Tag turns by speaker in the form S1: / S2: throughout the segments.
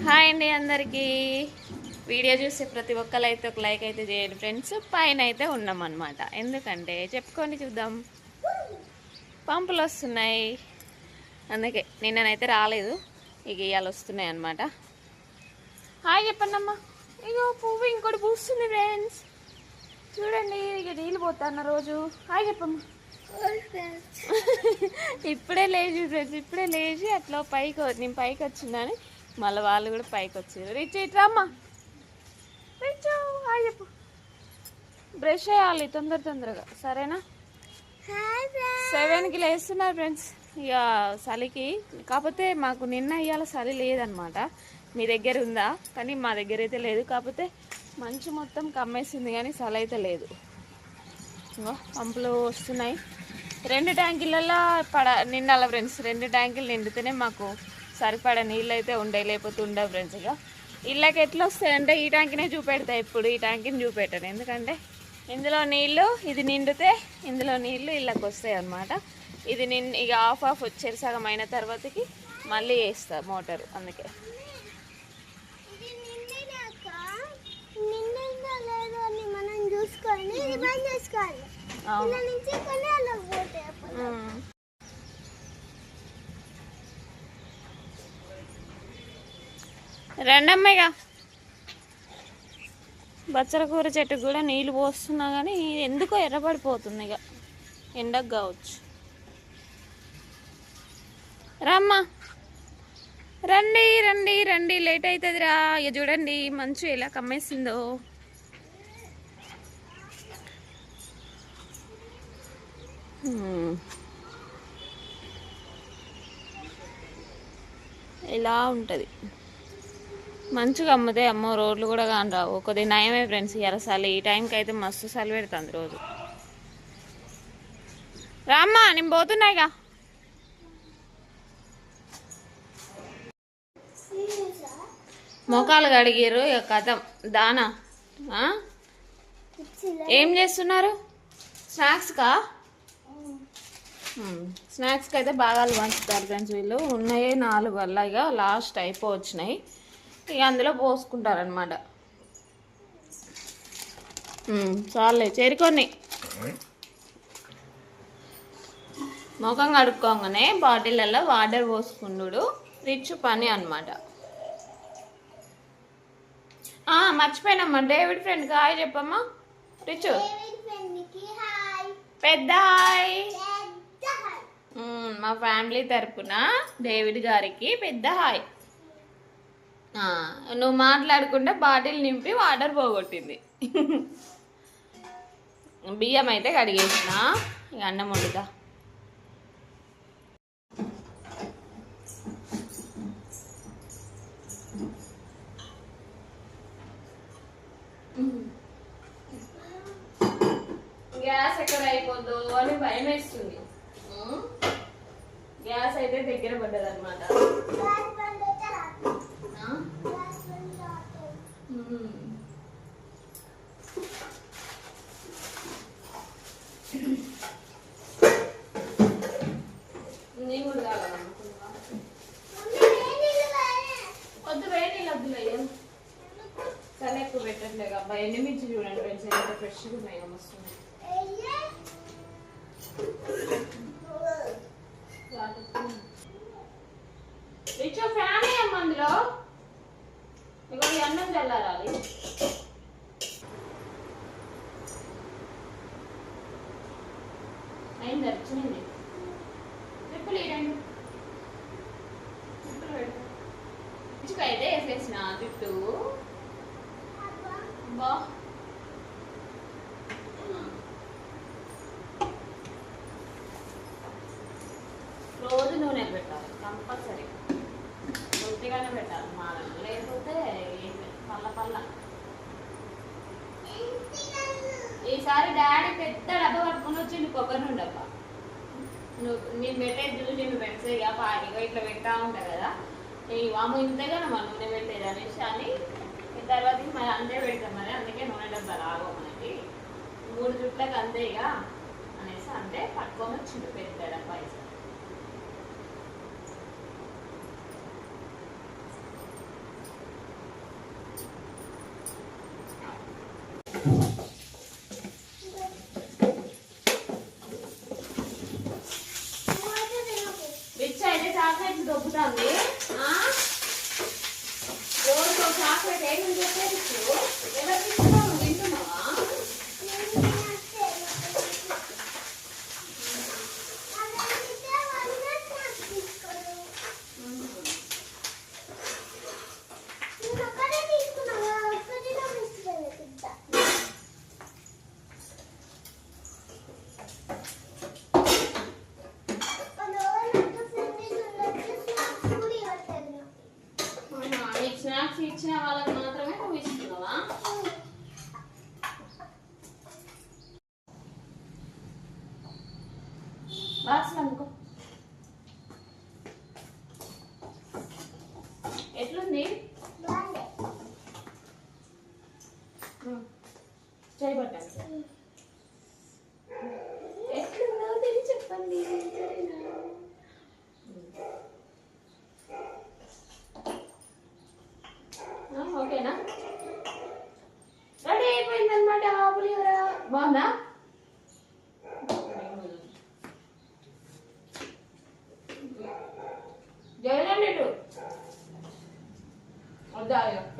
S1: Hi అండి అందరికీ. Video చూసే ప్రతి ఒక్కరు అయితే ఒక లైక్ అయితే చేయండి ఫ్రెండ్స్. పైన అయితే ఉన్నాం అనమాట ఎందుకంటే చెప్పుకొని చూద్దాం. పంపులు వస్తున్నాయి. అందుకే నిన్ననైతే రాలేదు. ఇక ఇవాళ వస్తున్నాయి అనమాట హాయ్ చెప్పండి అమ్మా ఇగో పువ్వు ఇంకోటి పూస్తుంది ఫ్రెండ్స్. చూడండి ఇక నీళ్ళు పోతాన్న రోజు. హాయ్ చెప్పమ్మా. ఇప్పుడే లేచి ఫ్రెండ్స్ ఇప్పుడే లేచి అట్లా పైకి నేను పైకి వచ్చిందని మళ్ళీ వాళ్ళు కూడా పైకి వచ్చారు. రిచ్ ఇట్రమ్మా రిచ్ చెప్పు. బ్రష్ చేయాలి తొందర తొందరగా. సరేనా? సెవెన్కి లేస్తున్నారు ఫ్రెండ్స్ ఇక చలికి కాకపోతే మాకు నిన్న ఇవాళ చలి లేదనమాట మీ దగ్గర ఉందా? కానీ మా దగ్గర అయితే లేదు. కాకపోతే మంచు మొత్తం కమ్మేసింది కానీ చలి అయితే లేదు. ఇంకో పంపులు వస్తున్నాయి. రెండు ట్యాంకులలో పడ నిండాల ఫ్రెండ్స్ రెండు ట్యాంకులు నిండితేనే మాకు సరిపడ నీళ్ళు అయితే ఉండే లేకపోతే ఉండవు ఫ్రెండ్స్ ఇక. ఇళ్ళకి ఎట్లా వస్తాయంటే ఈ ట్యాంకినే చూపెడతాయి ఇప్పుడు ఈ ట్యాంకిని చూపెట్టాను. ఎందుకంటే ఇందులో నీళ్ళు ఇది నిండితే ఇందులో నీళ్ళు ఇళ్ళకి వస్తాయి అన్నమాట. ఇది నిన్ ఇక ఆఫ్ ఆఫ్ వచ్చేది సగం అయిన తర్వాతకి మళ్ళీ వేస్తా మోటారు అందుకే.
S2: మనం చేసుకోవాలి
S1: రండమ్మయ్య బచ్చల కూర చెట్టుకు కూడా నీళ్ళు పోస్తున్నా కానీ ఎందుకో ఎర్రబడిపోతుంది ఇక ఎండకు కావచ్చు. రమ్మా. రండి రండి రండి. లేట్ అవుతుందిరా ఇక చూడండి మంచు ఎలా కమ్మేసిందో. ఎలా ఉంటుంది? మంచిగా అమ్ముదే అమ్మో రోడ్లు కూడా కాని రావు. కొద్ది నయమే ఫ్రెండ్స్ ఎరసాలి ఈ టైంకి అయితే మస్తు చలి పెడుతుంది రోజు. రామ్మా నేను పోతున్నాయిగా మొఖాలు కడిగారు ఇక కథం. దానా? ఏం చేస్తున్నారు? స్నాక్స్కా? స్నాక్స్కి అయితే బాగాలు పంచుతారు ఫ్రెండ్స్ వీళ్ళు. ఉన్నాయి నాలుగు వల్ల ఇక లాస్ట్ అయిపోవచ్చినాయి. ఇక అందులో పోసుకుంటారనమాట చాలే చేరుకొని ముఖం కడుక్కోగానే బాటిళ్ళల్లో వాటర్ పోసుకుండు రిచ్ పని అనమాట మర్చిపోయినమ్మా డేవిడ్ ఫ్రెండ్ హాయ్ చెప్పమ్మా. రిచ్.
S2: డేవిడ్ ఫ్రెండ్కి హాయ్.
S1: పెద్ద హాయ్.
S2: పెద్ద హాయ్.
S1: మ్మ్, మా ఫ్యామిలీ తరపున డేవిడ్ గారికి పెద్ద హాయ్. నువ్వు మాట్లాడుకుంటే బాటిల్ నింపి వాటర్ పోగొట్టింది. బియ్యం అయితే కడిగేసిన. ఇక అన్నం వండుతా. గ్యాస్ ఎక్కడ అయిపోద్దో అని భయం వేస్తుంది. గ్యాస్ అయితే దగ్గర పడ్డది పెట్టట్లేదు అబ్బాయి ఎండుమిర్చి చూడండి ఫ్రెండ్స్ ఎంత ఫ్రెష్గా ఉన్నాయో మస్తు ఉన్నాయి.
S2: అయ్యే.
S1: ఫ్యాన్ అమ్మ అందులో? ఈ అన్నం చల్లారాలి అయింది? వచ్చింది ట్రిప్పులు పెట్టు. రిచుకు అయితే వేసేసిన జుట్టు. బా. రోజు నూనె పెట్టాలి కంపల్సరీ. కొద్దిగానే పెట్టాలి లేకపోతే ఏం లేదు. పల్ల ఈసారి డాడీ పెద్ద డబ్బా పట్టుకుని వచ్చింది కొబ్బరి నుండి డబ్బా. నువ్వు నేను పెట్టేది చూసి నేను పెడితే ఇక పాడిగా ఇట్లా పెట్టా ఉంటా కదా. ఈ వాము ఇంతగా మన నూనె పెట్టేది అనేసి అని. తర్వాత మరి అంతే పెడతాం మరి. అందుకే నూనె డబ్బా రాగో మనకి. మూడు చుట్లకు అంతే ఇక అనేసి అంతే పట్టుకొని వచ్చిండు పెద్ద డబ్బా ఈసారి. 知道吗？बात सुना को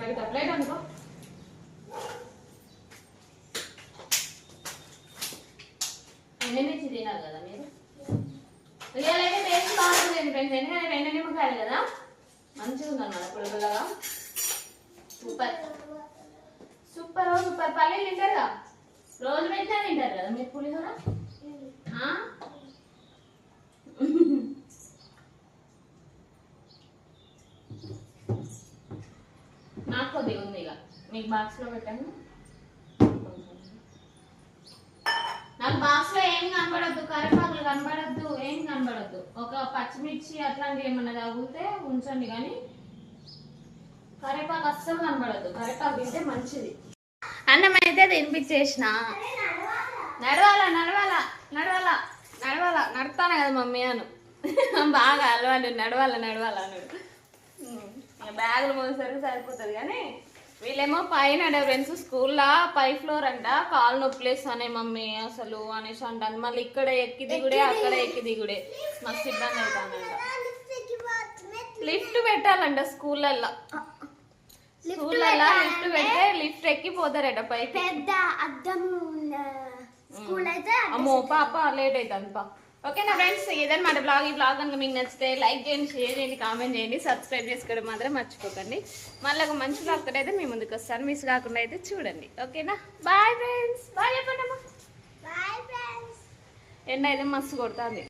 S1: వద్దా ఇక అనుకో. ఎండమిర్చి తినాలి కదా మీరు? రియల్ అయితే టేస్ట్ బాగుంటుంది ఫ్రెండ్స్. ఎందుకంటే రెండు నిమ్మకాయలు కదా? మంచిగా ఉందన్నమాట పులుపులగా సూపర్. సూపర్ ఓ సూపర్. పల్లీలు కదా? రోజు పెట్టినా తింటారు కదా మీరు పులిహోర ఆ? నాకు కొద్దిగా ఉంది ఇక మీకు బాక్స్లో పెట్టండి. నాకు బాక్స్లో ఏం కనబడద్దు కరివేపాకులు కనబడద్దు ఏం కనబడద్దు. ఒక పచ్చిమిర్చి అట్లాంటివి ఏమన్నా తగిలితే ఉంచండి కానీ కరివేపాకు అస్సలు కనబడద్దు. కరివేపాకు తింటే మంచిది. అన్నం అయితే తినిపించేసిన. నడవాలా నడవాలా నడవాలా నడవాలా. నడతాను కదా మమ్మీ అను. బాగా అలవాటు నడవాలా నడవాలా అన్నాడు. బ్యాగులు మోసరికి సరిపోతుంది కానీ వీళ్ళేమో పైన ఫ్రెండ్స్ స్కూల్లో పై ఫ్లోర్ అంట కాలు నొప్పులేస్తానే మమ్మీ అసలు అనేసి అంటాను మళ్ళీ ఇక్కడ ఎక్కి దిగుడే అక్కడ ఎక్కి దిగుడే. మస్తు ఇబ్బంది అవుతానంట. లిఫ్ట్. పెట్టాలంట స్కూళ్ళల్లో. స్కూళ్ళల్లో లిఫ్ట్ పెడితే లిఫ్ట్ ఎక్కి పోతారట పైకి.
S2: పెద్ద అద్దం ఉన్న స్కూల్ అయితే
S1: అమ్మో పాప లేట్ అవుతుంది పా. ఓకేనా ఫ్రెండ్స్ ఇదన్నమాట బ్లాగ్ ఈ బ్లాగ్ కనుక మీకు నచ్చితే లైక్ చేయండి షేర్ చేయండి కామెంట్ చేయండి సబ్స్క్రైబ్ చేసుకోవడం మాత్రం మర్చిపోకండి. మళ్ళీ ఒక మంచి బ్లాగ్ తోటి అయితే మీ ముందుకు వస్తాను. మిస్ కాకుండా అయితే చూడండి. ఓకేనా బాయ్ ఫ్రెండ్స్ బాయ్ చెప్పండి అమ్మా
S2: బాయ్ ఫ్రెండ్స్
S1: ఎండ అయితే మస్తు కొడుతుంది.